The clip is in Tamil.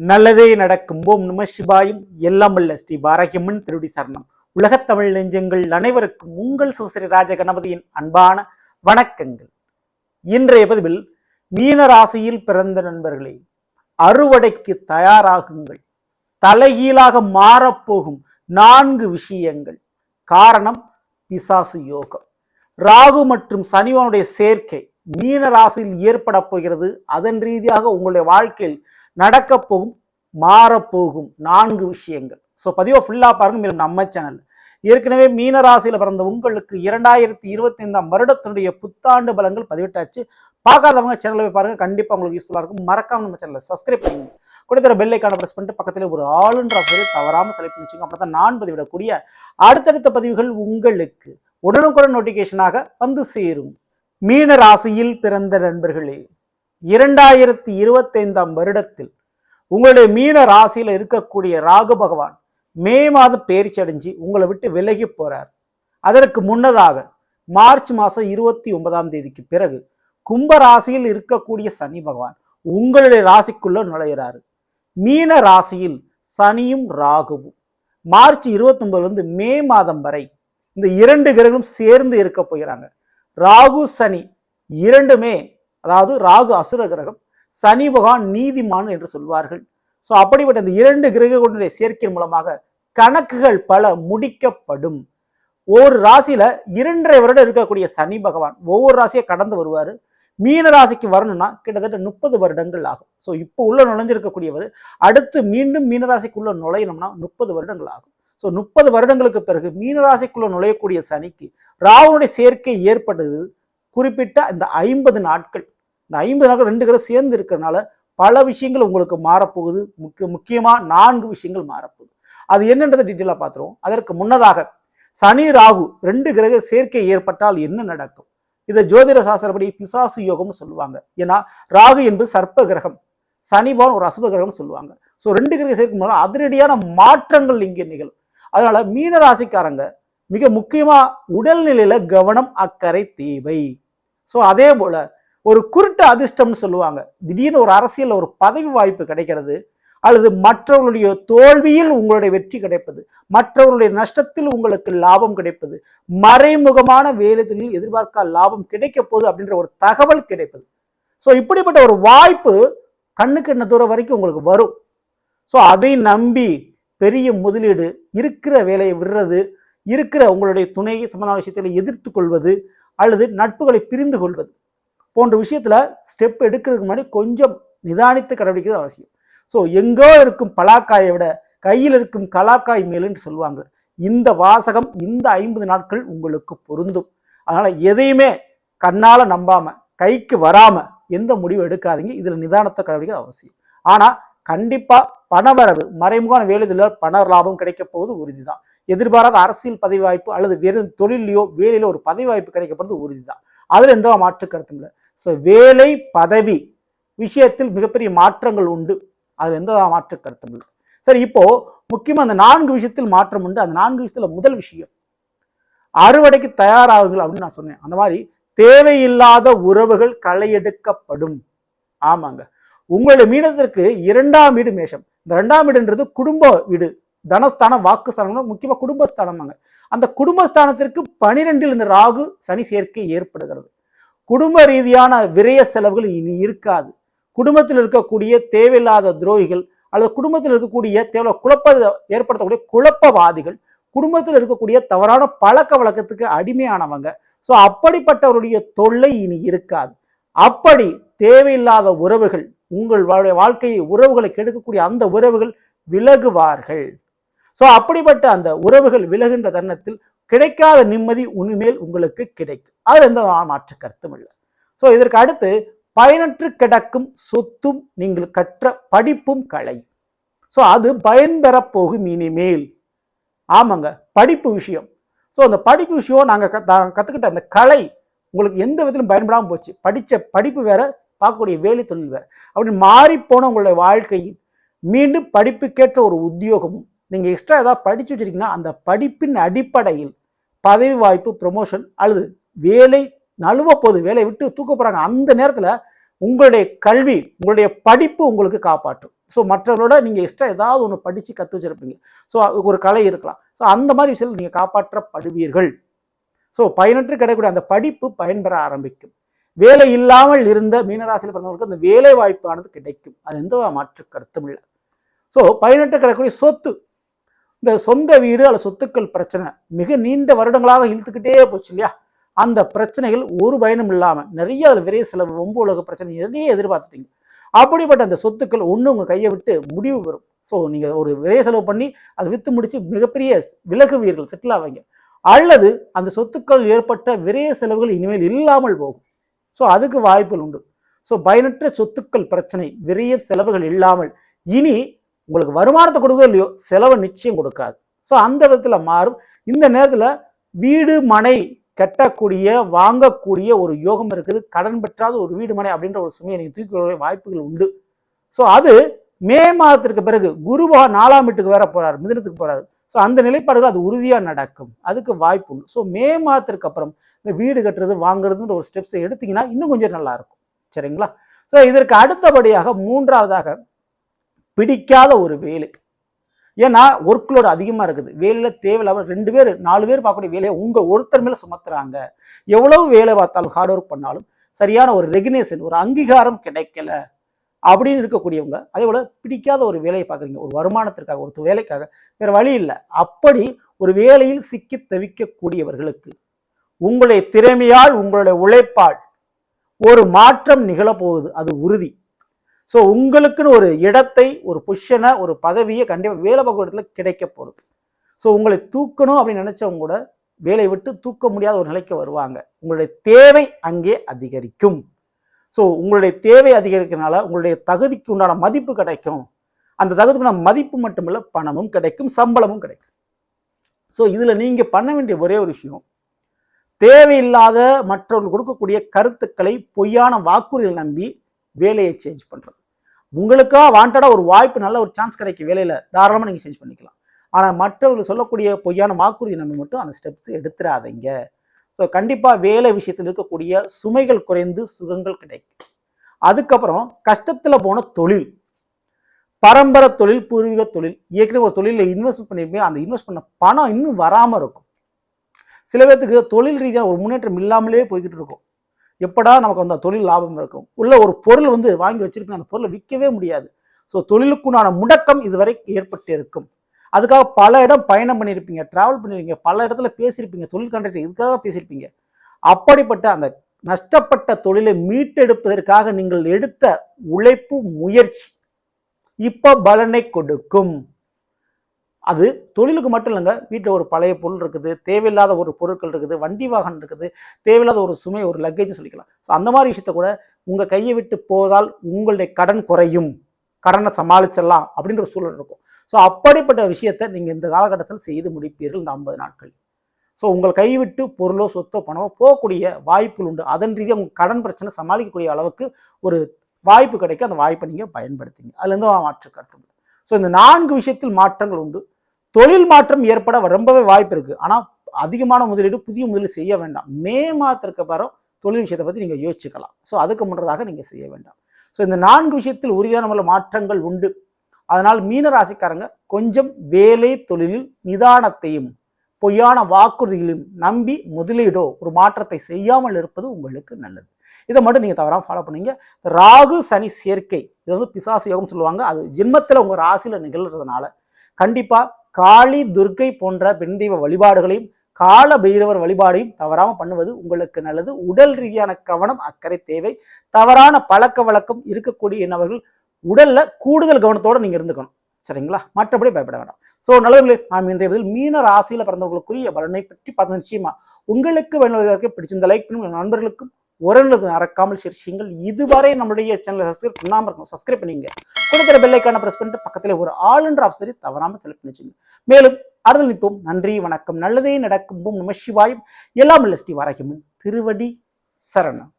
நல்லதே நடக்கும். ஓம் நம சிவாயும் எல்லாம் அல்ல ஸ்ரீ பாரகியம்மன் திருடி சரணம். உலகத் தமிழ் நெஞ்சங்கள் அனைவருக்கும் உங்கள் சுசிரி ராஜ கணபதியின் அன்பான வணக்கங்கள். இன்றைய பதிவில் மீன ராசியில் பிறந்த நண்பர்களே அறுவடைக்கு தயாராகுங்கள். தலைகீழாக மாறப்போகும் நான்கு விஷயங்கள். காரணம் பிசாசு யோகம். ராகு மற்றும் சனிவனுடைய சேர்க்கை மீன ராசியில் ஏற்பட போகிறது. அதன் ரீதியாக உங்களுடைய வாழ்க்கையில் நடக்கப் போகும் மாறப்போகும் நான்கு விஷயங்கள். ஸோ பதிவை ஃபுல்லாக பாருங்க மேலும் நம்ம சேனல் ஏற்கனவே மீனராசியில் பிறந்த உங்களுக்கு இரண்டாயிரத்தி இருபத்தி ஐந்தாம் வருடத்தினுடைய புத்தாண்டு பலங்கள் பதிவிட்டாச்சு. பார்க்காதவங்க சேனலை போய் பாருங்கள் கண்டிப்பாக உங்களுக்கு யூஸ்ஃபுல்லாக இருக்கும். மறக்காம நம்ம சேனலை சப்ஸ்கிரைப் பண்ணுங்க கொடுத்துற பெல் ஐக்கான ப்ரெஸ் பண்ணிட்டு பக்கத்தில் ஒரு ஆளுன்ற பேர் தவறாமல் செலக்ட் பண்ணி வச்சுங்க அப்போ தான் நான் பதிவிடக்கூடிய அடுத்தடுத்த பதிவுகள் உங்களுக்கு உடனுக்குடன் நோட்டிஃபிகேஷனாக வந்து சேரும். மீன ராசியில் பிறந்த நண்பர்களே இரண்டாயிரத்தி இருபத்தைந்தாம் வருடத்தில் உங்களுடைய மீன ராசியில் இருக்கக்கூடிய ராகு பகவான் மே மாதம் பேரிச்சி அடைஞ்சு உங்களை விட்டு விலகி போறார். அதற்கு முன்னதாக மார்ச் மாதம் இருபத்தி ஒன்பதாம் தேதிக்கு பிறகு கும்ப ராசியில் இருக்கக்கூடிய சனி பகவான் உங்களுடைய ராசிக்குள்ள நுழையிறாரு. மீன ராசியில் சனியும் ராகுவும் மார்ச் இருபத்தொன்பதுலேருந்து மே மாதம் வரை இந்த இரண்டு கிரகங்களும் சேர்ந்து இருக்க போகிறாங்க. ராகு சனி இரண்டுமே அதாவது ராகு அசுர கிரகம் சனி பகவான் நீதிமான் என்று சொல்வார்கள். ஸோ அப்படிப்பட்ட இந்த இரண்டு கிரகங்களுடைய சேர்க்கை மூலமாக கணக்குகள் பல முடிக்கப்படும். ஒரு ராசியில இரண்டரை வருடம் இருக்கக்கூடிய சனி பகவான் ஒவ்வொரு ராசியை கடந்து வருவார். மீன ராசிக்கு வரணும்னா கிட்டத்தட்ட முப்பது வருடங்கள் ஆகும். ஸோ இப்போ உள்ள நுழைஞ்சிருக்கக்கூடியவர் அடுத்து மீண்டும் மீனராசிக்குள்ள நுழையணும்னா முப்பது வருடங்கள் ஆகும். ஸோ முப்பது வருடங்களுக்கு பிறகு மீனராசிக்குள்ள நுழையக்கூடிய சனிக்கு ராவனுடைய சேர்க்கை ஏற்பட்டது. குறிப்பிட்ட இந்த ஐம்பது நாட்கள். இந்த ஐம்பது நாட்கள் ரெண்டு கிரகம் சேர்ந்து இருக்கிறதுனால பல விஷயங்கள் உங்களுக்கு மாறப்போகுது. முக்கிய முக்கியமாக நான்கு விஷயங்கள் மாறப்போகுது. அது என்னன்றதை டீட்டெயிலாக பார்த்துருவோம். அதற்கு முன்னதாக சனி ராகு ரெண்டு கிரக சேர்க்கை ஏற்பட்டால் என்ன நடக்கும்? இதை ஜோதிட சாஸ்திரப்படி பிசாசு யோகம்னு சொல்லுவாங்க. ஏன்னா ராகு என்பது சர்ப்ப கிரகம் சனிபவன் ஒரு அசுப கிரகம்னு சொல்லுவாங்க. ஸோ ரெண்டு கிரக சேர்க்கும் போது அதிரடியான மாற்றங்கள் இங்கே நிகழும். அதனால மீன ராசிக்காரங்க மிக முக்கியமாக உடல்நிலையில கவனம் அக்கறை தேவை. ஸோ அதே போல ஒரு குருட்டு அதிர்ஷ்டம்னு சொல்லுவாங்க. திடீர்னு ஒரு அரசியல் ஒரு பதவி வாய்ப்பு கிடைக்கிறது அல்லது மற்றவர்களுடைய தோல்வியில் உங்களுடைய வெற்றி கிடைப்பது மற்றவர்களுடைய நஷ்டத்தில் உங்களுக்கு லாபம் கிடைப்பது மறைமுகமான வேலை தொழில் எதிர்பார்க்க லாபம் கிடைக்க போகுது அப்படின்ற ஒரு தகவல் கிடைப்பது. ஸோ இப்படிப்பட்ட ஒரு வாய்ப்பு கண்ணுக்கு என்ன தூரம் வரைக்கும் உங்களுக்கு வரும். ஸோ அதை நம்பி பெரிய முதலீடு இருக்கிற வேலையை விடுறது இருக்கிற உங்களுடைய துணை சம்பந்தமான விஷயத்தில் எதிர்த்து கொள்வது அல்லது நட்புகளை பிரிந்து கொள்வது. போன்ற விஷயத்தில் ஸ்டெப் எடுக்கிறதுக்கு முன்னாடி கொஞ்சம் நிதானித்து கடைபிடிக்கிறது அவசியம். ஸோ எங்கோ இருக்கும் பலாக்காயை விட கையில் இருக்கும் கலாக்காய் மேலுன்னு சொல்லுவாங்க. இந்த வாசகம் இந்த ஐம்பது நாட்கள் உங்களுக்கு பொருந்தும். அதனால் எதையுமே கண்ணால் நம்பாமல் கைக்கு வராமல் எந்த முடிவு எடுக்காதீங்க. இதில் நிதானத்தை கடைபிடிக்கிறது அவசியம். ஆனால் கண்டிப்பாக பணவரவு மறைமுகமான வேலையில் பண லாபம் கிடைக்க போவது உறுதிதான். எதிர்பாராத அரசியல் பதவி வாய்ப்பு அல்லது வெறும் தொழிலையோ வேலையிலோ ஒரு பதவி வாய்ப்பு கிடைக்கப்படுறது உறுதி தான் அதில் எந்த மாற்று கருத்தும் இல்லை. ஸோ வேலை பதவி விஷயத்தில் மிகப்பெரிய மாற்றங்கள் உண்டு. அதில் எந்த மாற்று கருத்தும் இல்லை. சரி இப்போ முக்கியமாக அந்த நான்கு விஷயத்தில் மாற்றம் உண்டு. அந்த நான்கு விஷயத்தில் முதல் விஷயம் அறுவடைக்கு தயாராகுங்கள் அப்படின்னு நான் சொன்னேன். அந்த மாதிரி தேவையில்லாத உறவுகள் களையெடுக்கப்படும். ஆமாங்க. உங்களுடைய மீனத்திற்கு இரண்டாம் வீடு மேஷம். இந்த ரெண்டாம் வீடுன்றது குடும்ப வீடு. தனஸ்தானம் வாக்குஸ்தானம் முக்கியமாக குடும்பஸ்தானமாங்க அந்த குடும்பஸ்தானத்திற்கு பனிரெண்டில் இந்த ராகு சனி சேர்க்கை ஏற்படுகிறது. குடும்ப ரீதியான விரய செலவுகள் இனி இருக்காது. குடும்பத்தில் இருக்கக்கூடிய தேவையில்லாத துரோகிகள் அல்லது குடும்பத்தில் இருக்கக்கூடிய தேவை குழப்ப ஏற்படுத்தக்கூடிய குழப்பவாதிகள் குடும்பத்தில் இருக்கக்கூடிய தவறான பழக்க வழக்கத்துக்கு அடிமையானவங்க. ஸோ அப்படிப்பட்டவருடைய தொல்லை இனி இருக்காது. அப்படி தேவையில்லாத உறவுகள் உங்கள் வாழ்க்கையை உறவுகளை கெடுக்கக்கூடிய அந்த உறவுகள் விலகுவார்கள். ஸோ அப்படிப்பட்ட அந்த உறவுகள் விலகுகின்ற தருணத்தில் கிடைக்காத நிம்மதி உண்மையில் உங்களுக்கு கிடைக்கும். அது எந்த மாற்று கருத்தும் இல்லை. ஸோ இதற்கு அடுத்து பயனற்று கிடக்கும் சொத்தும் நீங்கள் கற்ற படிப்பும் கலை ஸோ அது பயன்பெறப்போகும் இனிமேல். ஆமாங்க படிப்பு விஷயம். ஸோ அந்த படிப்பு விஷயம் நாங்கள் கற்றுக்கிட்ட அந்த கலை உங்களுக்கு எந்த விதத்திலும் பயன்படாமல் போச்சு. படித்த படிப்பு வேற பார்க்கக்கூடிய வேலை தொழில் வேற. அப்படின்னு மாறிப்போன உங்களுடைய வாழ்க்கையில் மீண்டும் படிப்புக்கேற்ற ஒரு உத்தியோகமும் நீங்கள் எக்ஸ்ட்ரா ஏதாவது படித்து வச்சிருக்கீங்கன்னா அந்த படிப்பின் அடிப்படையில் பதவி வாய்ப்பு ப்ரொமோஷன் அல்லது வேலை நழுவ போது வேலையை விட்டு தூக்க போகிறாங்க அந்த நேரத்தில் உங்களுடைய கல்வி உங்களுடைய படிப்பு உங்களுக்கு காப்பாற்றும். ஸோ மற்றவர்களோட நீங்கள் எக்ஸ்ட்ரா ஏதாவது ஒன்று படித்து கற்று வச்சிருப்பீங்க. ஸோ ஒரு கலை இருக்கலாம். ஸோ அந்த மாதிரி விஷயத்தில் நீங்கள் காப்பாற்றப்படுவீர்கள். ஸோ பயனற்று கிடைக்கக்கூடிய அந்த படிப்பு பயன்பெற ஆரம்பிக்கும். வேலை இல்லாமல் இருந்த மீனராசியில் பிறந்தவர்களுக்கு அந்த வேலை வாய்ப்பானது கிடைக்கும். அது எந்த மாற்று கருத்தும் இல்லை. ஸோ பயனற்று கிடைக்கக்கூடிய சொத்து இந்த சொந்த வீடு அல்ல சொத்துக்கள் பிரச்சனை. மிக நீண்ட வருடங்களாக இழுத்துக்கிட்டே போச்சு இல்லையா? அந்த பிரச்சனைகள் ஒரு பயனும் இல்லாமல் நிறைய அதில் விரைய செலவு ரொம்ப உலக பிரச்சனை நிறைய எதிர்பார்த்துட்டீங்க. அப்படிப்பட்ட அந்த சொத்துக்கள் ஒன்று உங்கள் கையை விட்டு முடிவு பெறும். ஸோ நீங்கள் ஒரு விரைய செலவு பண்ணி அதை விற்று முடித்து மிகப்பெரிய விலகுவீர்கள் செட்டில் ஆவீங்க. அல்லது அந்த சொத்துக்கள் ஏற்பட்ட விரைய செலவுகள் இனிமேல் இல்லாமல் போகும். ஸோ அதுக்கு வாய்ப்புகள் உண்டு. ஸோ பயனற்ற சொத்துக்கள் பிரச்சனை விரைய செலவுகள் இல்லாமல் இனி உங்களுக்கு வருமானத்தை கொடுக்குதோ இல்லையோ செலவை நிச்சயம் கொடுக்காது. ஸோ அந்த விதத்தில் மாறும். இந்த நேரத்தில் வீடு மனை கட்டக்கூடிய வாங்கக்கூடிய ஒரு யோகம் இருக்குது. கடன் பெற்றாத ஒரு வீடு மனை அப்படின்ற ஒரு சுமையை நீங்கள் தூக்கி வாய்ப்புகள் உண்டு. ஸோ அது மே மாதத்திற்கு பிறகு குருவா நாலாம் வீட்டுக்கு வேற போகிறார் மிதனத்துக்கு போறாரு. ஸோ அந்த நிலைப்பாடுகள் அது உறுதியாக நடக்கும். அதுக்கு வாய்ப்பு உண்டு. ஸோ மே மாதத்திற்கு அப்புறம் இந்த வீடு கட்டுறது வாங்குறதுன்ற ஒரு ஸ்டெப்ஸை எடுத்தீங்கன்னா இன்னும் கொஞ்சம் நல்லா இருக்கும். சரிங்களா? ஸோ இதற்கு அடுத்தபடியாக மூன்றாவதாக பிடிக்காத ஒரு வேலை. ஏன்னா ஒர்க்லோடு அதிகமாக இருக்குது. வேலையில் தேவையில்லாமல் ரெண்டு பேர் நாலு பேர் பார்க்கக்கூடிய வேலையை உங்கள் ஒருத்தர் மேலே சுமத்துறாங்க. எவ்வளவு வேலை பார்த்தாலும் ஹார்ட் ஒர்க் பண்ணாலும் சரியான ஒரு ரெகனேஷன் ஒரு அங்கீகாரம் கிடைக்கல அப்படின்னு இருக்கக்கூடியவங்க அதே போல் பிடிக்காத ஒரு வேலையை பார்க்குறீங்க. ஒரு வருமானத்திற்காக ஒரு வேலைக்காக வேறு வழி இல்லை. அப்படி ஒரு வேலையில் சிக்கி தவிக்கக்கூடியவர்களுக்கு உங்களுடைய திறமையால் உங்களுடைய உழைப்பால் ஒரு மாற்றம் நிகழப்போகுது. அது உறுதி. ஸோ உங்களுக்குன்னு ஒரு இடத்தை ஒரு பொஷனை ஒரு பதவியை கண்டிப்பாக வேலை பார்க்குற இடத்துல கிடைக்க போகுது. ஸோ உங்களை தூக்கணும் அப்படின்னு நினச்சவங்க கூட வேலையை விட்டு தூக்க முடியாத ஒரு நிலைக்கு வருவாங்க. உங்களுடைய தேவை அங்கே அதிகரிக்கும். ஸோ உங்களுடைய தேவை அதிகரிக்கிறதுனால உங்களுடைய தகுதிக்கு உண்டான மதிப்பு கிடைக்கும். அந்த தகுதிக்குண்டான மதிப்பு மட்டுமில்ல பணமும் கிடைக்கும் சம்பளமும் கிடைக்கும். ஸோ இதில் நீங்கள் பண்ண வேண்டிய ஒரே ஒரு விஷயம் தேவையில்லாத மற்றவர்கள் கொடுக்கக்கூடிய கருத்துக்களை பொய்யான வாக்குறுதிகள் நம்பி வேலையை சேஞ்ச் பண்ணுறது உங்களுக்கா வாண்டடாக ஒரு வாய்ப்பு நல்ல ஒரு சான்ஸ் கிடைக்கும் வேலையில் தாராளமாக நீங்கள் சேஞ்ச் பண்ணிக்கலாம். ஆனால் மற்றவர்கள் சொல்லக்கூடிய பொய்யான வாக்குறுதி நம்ம மட்டும் அந்த ஸ்டெப்ஸ் எடுத்துடாதீங்க ஸோ கண்டிப்பாக வேலை விஷயத்தில் இருக்கக்கூடிய சுமைகள் குறைந்து சுகங்கள் கிடைக்கும். அதுக்கப்புறம் கஷ்டத்தில் போன தொழில். பரம்பரை தொழில் பூர்வீக தொழில். ஏற்கனவே ஒரு தொழிலில் இன்வெஸ்ட் பண்ணியிருப்பீங்க அந்த இன்வெஸ்ட் பண்ண பணம் இன்னும் வராமல் இருக்கும். சில பேர்த்துக்கு தொழில் ரீதியாக ஒரு முன்னேற்றம் இல்லாமலே போய்கிட்டு இருக்கும். எப்படா நமக்கு அந்த தொழில் லாபம் இருக்கும்? உள்ள ஒரு பொருள் வந்து வாங்கி வச்சிருக்கோம் அந்த பொருளை விற்கவே முடியாது. ஸோ தொழிலுக்குண்டான முடக்கம் இதுவரை ஏற்பட்டு இருக்கும் அதுக்காக பல இடம் பயணம் பண்ணியிருப்பீங்க ட்ராவல் பண்ணியிருப்பீங்க பல இடத்துல பேசியிருப்பீங்க தொழில் கண்டக்டர் இதுக்காக பேசியிருப்பீங்க. அப்படிப்பட்ட அந்த நஷ்டப்பட்ட தொழிலை மீட்டெடுப்பதற்காக நீங்கள் எடுத்த உழைப்பு முயற்சி இப்போ பலனை கொடுக்கும். அது தொழிலுக்கு மட்டும் இல்லைங்க வீட்டில் ஒரு பழைய பொருள் இருக்குது தேவையில்லாத ஒரு பொருட்கள் இருக்குது வண்டி வாகனம் இருக்குது தேவையில்லாத ஒரு சுமை ஒரு லக்கேஜ் சொல்லிக்கலாம். ஸோ அந்த மாதிரி விஷயத்த கூட உங்கள் கையை விட்டு போதால் உங்களுடைய கடன் குறையும். கடனை சமாளிச்சிடலாம் அப்படின்ற ஒரு சூழல் இருக்கும். ஸோ அப்படிப்பட்ட விஷயத்தை நீங்கள் இந்த காலகட்டத்தில் செய்து முடிப்பீர்கள் இந்த ஐம்பது நாட்கள். ஸோ உங்கள் கைவிட்டு பொருளோ சொத்தோ பணமோ போகக்கூடிய வாய்ப்புகள் உண்டு. அதன் ரீதியாக உங்கள் கடன் பிரச்சனை சமாளிக்கக்கூடிய அளவுக்கு ஒரு வாய்ப்பு கிடைக்க அந்த வாய்ப்பை நீங்கள் பயன்படுத்திங்க. அதுலேருந்து மாற்று கருத்து ஸோ இந்த நான்கு விஷயத்தில் மாற்றங்கள் உண்டு. தொழில் மாற்றம் ஏற்பட ரொம்பவே வாய்ப்பு இருக்கு. ஆனால் அதிகமான முதலீடு புதிய முதலீடு செய்ய வேண்டாம். மே மாதத்திற்கு பிறகு தொழில் விஷயத்தை பற்றி நீங்கள் யோசிச்சுக்கலாம். ஸோ அதுக்கு முன்னதாக நீங்கள் செய்ய வேண்டாம். ஸோ இந்த நான்கு விஷயத்தில் உறுதியான முறையில் மாற்றங்கள் உண்டு. அதனால் மீன ராசிக்காரங்க கொஞ்சம் வேலை தொழிலில் நிதானத்தையும் பொய்யான வாக்குறுதிகளையும் நம்பி முதலீடோ ஒரு மாற்றத்தை செய்யாமல் இருப்பது உங்களுக்கு நல்லது. இதை மட்டும் நீங்கள் தவறாமல் ஃபாலோ பண்ணீங்க. ராகு சனி சேர்க்கை இது வந்து பிசாசு யோகம் சொல்லுவாங்க. அது ஜென்மத்தில் உங்கள் ராசியில் நிகழ்கிறதுனால கண்டிப்பாக காளி துர்க்கை போன்ற பெண் தெய்வ வழிபாடுகளையும் கால பைரவர் வழிபாடையும் தவறாமல் பண்ணுவது உங்களுக்கு நல்லது. உடல் ரீதியான கவனம் அக்கறை தேவை. தவறான பழக்க வழக்கம் இருக்கக்கூடிய நபர்கள் உடல்ல கூடுதல் கவனத்தோடு நீங்க இருந்துக்கணும். சரிங்களா? மற்றபடி பயப்பட வேண்டாம். ஸோ நல்லவர்களே நாம் இன்றைய பதில் மீன ராசியில் பிறந்தவர்களுக்குரிய பலனை பற்றி பார்த்து நிச்சயமா உங்களுக்கு வேண்டுவதற்கு பிடிச்சிருந்த லைக் பண்ணும் நண்பர்களுக்கும் உறவுகளுக்கு மறக்காமல் ஷேர் இதுவரை நம்மளுடைய சேனலை சப்ஸ்கிரைப் பண்ணாமல் இருக்கும் சப்ஸ்கிரைப் பண்ணிங்க. கொடுக்குற பெல்லைக்கான ப்ரெஸ் பண்ணிட்டு பக்கத்தில் ஒரு ஆளுன்ற ஆப்ஷனை தவறாமல் செலக்ட் பண்ணிச்சுங்க. மேலும் அடுத்து நிற்போம். நன்றி வணக்கம். நல்லதே நடக்கும். நம சிவாயும். எல்லாம் இல்லை ஸ்ரீ திருவடி சரணம்.